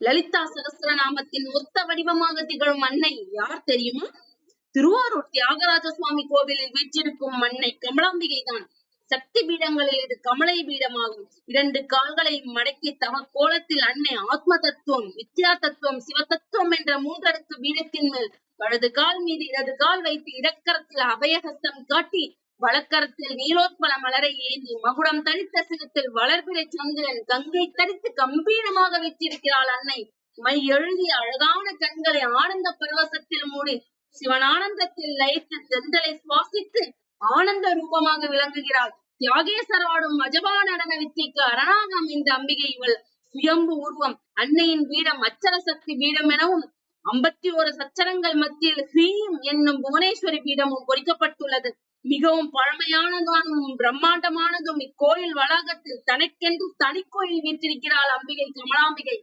லலிதா சகஸ்ரநாமத்தின் மொத்த வடிவமாக திகழும் அன்னை யார் தெரியுமா? திருவாரூர் தியாகராஜ சுவாமி கோவிலில் வீற்றிருக்கும் அன்னை கமலாம்பிகை தான் சக்தி பீடங்களில் இது கமலை பீடமாகும். இரண்டு கால்களை மடக்கி தவ கோலத்தில் அன்னை ஆத்ம தத்துவம் வித்யா தத்துவம் சிவ தத்துவம் என்ற மூன்றடுக்கு பீடத்தின் மேல் வலது கால் மீது இடது கால் வைத்து இடக்கரத்தில் அபயஹஸ்தம் காட்டி வழக்கரத்தில் நீலோத்பல மலரை ஏந்தி மகுடம் தனித்த சிகத்தில் வளர்பிறை சந்திரன் கங்கை தரித்து கம்பீரமாக வீற்றிருக்கிறாள் அன்னை. மை எழுதிய அழகான கண்களை ஆனந்த பரவசத்தில் மூடி சிவனானந்தத்தில் லயித்து தெந்தலை சுவாசித்து ஆனந்த ரூபமாக விளங்குகிறாள். தியாகேசர் ஆடும் மஜபா நடன வித்திக்கு அரணாகம் இந்த அம்பிகை இவள். சுயம்பு உருவம் அன்னையின் பீடம் அச்சர சக்தி பீடம் எனவும் ஐம்பத்தி ஒரு சச்சரங்கள் மத்தியில் ஹ்ரீம் என்னும் புவனேஸ்வரி பீடமும் பொறிக்கப்பட்டுள்ளது. மிகவும் பழமையானதானும் பிரம்மாண்டமானதும் இக்கோயில் வளாகத்தில் தனக்கென்று தனிக்கோயில் வீற்றிருக்கிறாள் அம்பிகை கமலாம்பிகை.